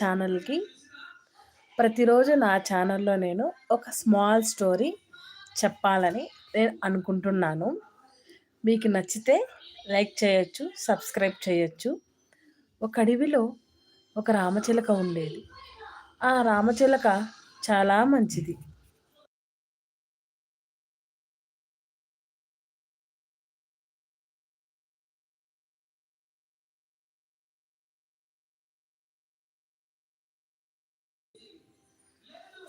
ఛానల్‌కి ప్రతిరోజు నా ఛానల్‌లో నేను ఒక స్మాల్ స్టోరీ చెప్పాలని నేను అనుకుంటున్నాను. మీకు నచ్చితే లైక్ చేయొచ్చు, సబ్స్క్రైబ్ చేయొచ్చు. ఒక అడవిలో ఒక రామచిలక ఉండేది. ఆ రామచిలక చాలా మంచిది.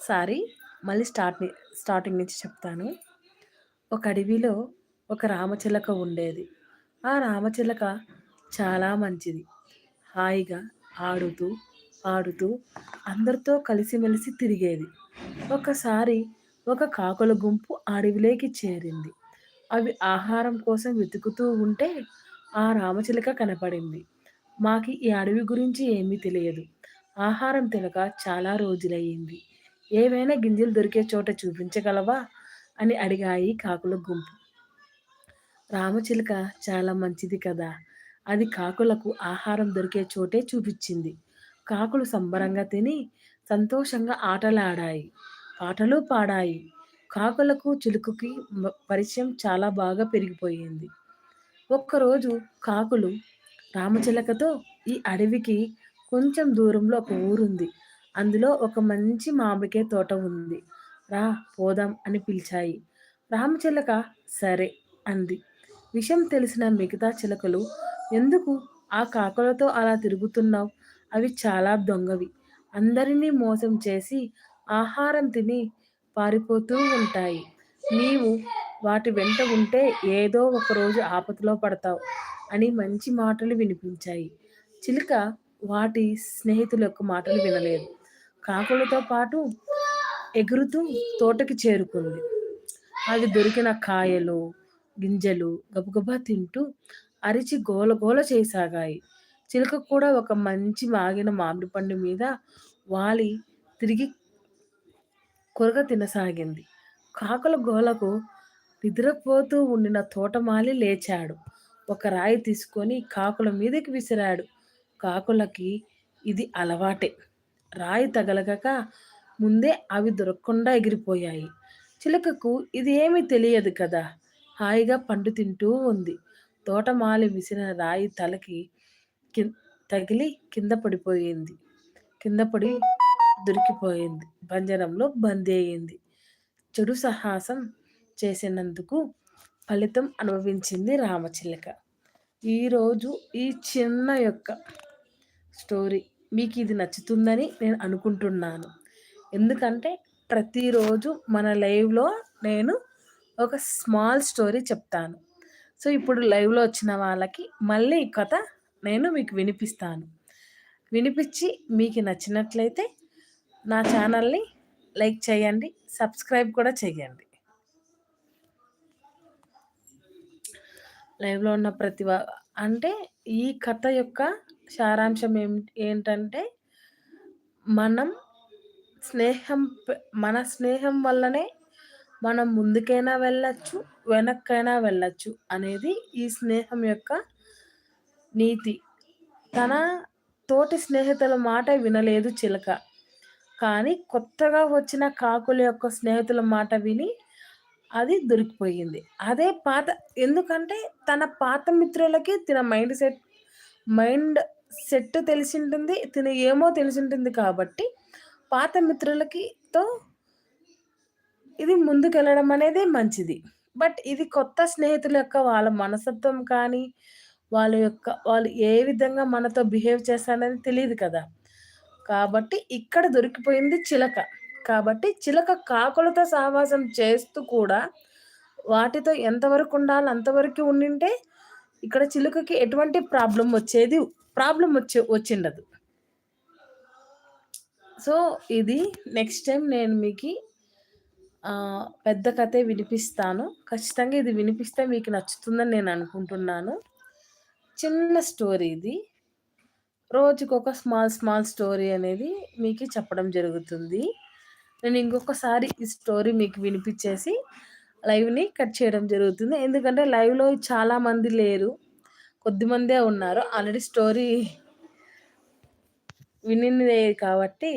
సారీ మళ్ళీ స్టార్ట్ స్టార్టింగ్ నుంచి చెప్తాను. ఒక అడవిలో ఒక రామచిలక ఉండేది. ఆ రామచిలక చాలా మంచిది. హాయిగా ఆడుతూ, ఆడుతూ అందరితో కలిసిమెలిసి తిరిగేది. ఒకసారి ఒక కాకుల గుంపు అడవిలోకి చేరింది. అవి ఆహారం కోసం వెతుకుతూ ఉంటే ఆ రామచిలక కనపడింది. మాకి ఈ అడవి గురించి ఏమీ తెలియదు. ఆహారం తినక చాలా రోజులయ్యింది. ఏవైనా గింజలు దొరికే చోట చూపించగలవా? అని అడిగాయి కాకుల గుంపు. రామచిలుక చాలా మంచిది కదా. అది కాకులకు ఆహారం దొరికే చోటే చూపించింది. కాకులు సంబరంగా తిని సంతోషంగా ఆటలాడాయి. పాటలు పాడాయి. కాకులకు చిలుకకి పరిచయం చాలా బాగా పెరిగిపోయింది. ఒక్కరోజు కాకులు రామచిలకతో ఈ అడవికి కొంచెం దూరంలో ఒక ఊరుంది. అందులో ఒక మంచి మామిడికాయ తోట ఉంది. రా పోదాం అని పిలిచాయి. రామచిలక సరే అంది. విషయం తెలిసిన మిగతా చిలకలు ఎందుకు ఆ కాకులతో అలా తిరుగుతున్నావు? అవి చాలా దొంగవి. అందరినీ మోసం చేసి ఆహారం తిని పారిపోతూ ఉంటాయి. నీవు వాటి వెంట ఉంటే ఏదో ఒకరోజు ఆపదలో పడతావు అని మంచి మాటలు వినిపించాయి. చిలుక వాటి స్నేహితుల యొక్క మాటలు వినలేదు. కాకులతో పాటు ఎగురుతూ తోటకి చేరుకుంది. అది దొరికిన కాయలు గింజలు గబగబా తింటూ అరిచి గోల గోల చేసాగాయి. చిలుక కూడా ఒక మంచి మాగిన మామిడి పండు మీద వాలి తిరిగి కొరగ తినసాగింది. కాకుల గోలకు నిద్రపోతూ ఉండిన తోటమాలి లేచాడు. ఒక రాయి తీసుకొని కాకుల మీదకి విసిరాడు. కాకులకి ఇది అలవాటే. రాయి తగలగక ముందే అవి దొరకకుండా ఎగిరిపోయాయి. చిలకకు ఇది ఏమీ తెలియదు కదా? హాయిగా పండు తింటూ ఉంది. తోటమాలి విసిన రాయి తలకి కి తగిలి కింద పడిపోయింది. కింద పడి దొరికిపోయింది. బంజరంలో బందీ అయింది. చెడు సాహసం చేసినందుకు ఫలితం అనుభవించింది రామచిలక. ఈరోజు ఈ చిన్న యొక్క స్టోరీ మీకు ఇది నచ్చుతుందని నేను అనుకుంటున్నాను. ఎందుకంటే ప్రతిరోజు మన లైవ్లో నేను ఒక స్మాల్ స్టోరీ చెప్తాను. సో ఇప్పుడు లైవ్లో వచ్చిన వాళ్ళకి మళ్ళీ కథ నేను మీకు వినిపిస్తాను. వినిపించి మీకు నచ్చినట్లయితే నా ఛానల్ని లైక్ చేయండి సబ్స్క్రైబ్ కూడా చేయండి. లైవ్లో ఉన్న ప్రతి అంటే ఈ కథ యొక్క సారాంశం ఏం ఏంటంటే మనం స్నేహం మన స్నేహం వల్లనే మనం ముందుకైనా వెళ్ళచ్చు వెనక్కైనా వెళ్ళచ్చు అనేది ఈ స్నేహం యొక్క నీతి. తన తోటి స్నేహితుల మాట వినలేదు చిలక. కానీ కొత్తగా వచ్చిన కాకుల యొక్క స్నేహితుల మాట విని అది దొరికిపోయింది. అదే పాత ఎందుకంటే తన పాత మిత్రులకి తన మైండ్ సెట్ మైండ్ సెట్ తెలిసి ఉంటుంది తిన ఏమో తెలిసి ఉంటుంది కాబట్టి పాత మిత్రులకితో ఇది ముందుకెళ్ళడం అనేది మంచిది. బట్ ఇది కొత్త స్నేహితుల యొక్క వాళ్ళ మనస్తత్వం కానీ వాళ్ళ యొక్క వాళ్ళు ఏ విధంగా మనతో బిహేవ్ చేస్తారనేది తెలియదు కదా. కాబట్టి ఇక్కడ దొరికిపోయింది చిలక. కాబట్టి చిలక కాకులతో సహవాసం చేస్తూ కూడా వాటితో ఎంతవరకు ఉండాలో అంతవరకు ఉండింటే ఇక్కడ చిలుకకి ఎటువంటి ప్రాబ్లం వచ్చేది ప్రాబ్లం వచ్చే వచ్చిండదు. సో ఇది నెక్స్ట్ టైం నేను మీకు పెద్ద కథే వినిపిస్తాను. ఖచ్చితంగా ఇది వినిపిస్తే మీకు నచ్చుతుందని నేను అనుకుంటున్నాను. చిన్న స్టోరీ ఇది. రోజుకి ఒక స్మాల్ స్మాల్ స్టోరీ అనేది మీకు చెప్పడం జరుగుతుంది. నేను ఇంకొకసారి ఈ స్టోరీ మీకు వినిపించేసి లైవ్ని కట్ చేయడం జరుగుతుంది. ఎందుకంటే లైవ్లో చాలామంది లేరు. కొద్దిమందే ఉన్నారు. ఆల్రెడీ స్టోరీ వినినదే కాబట్టి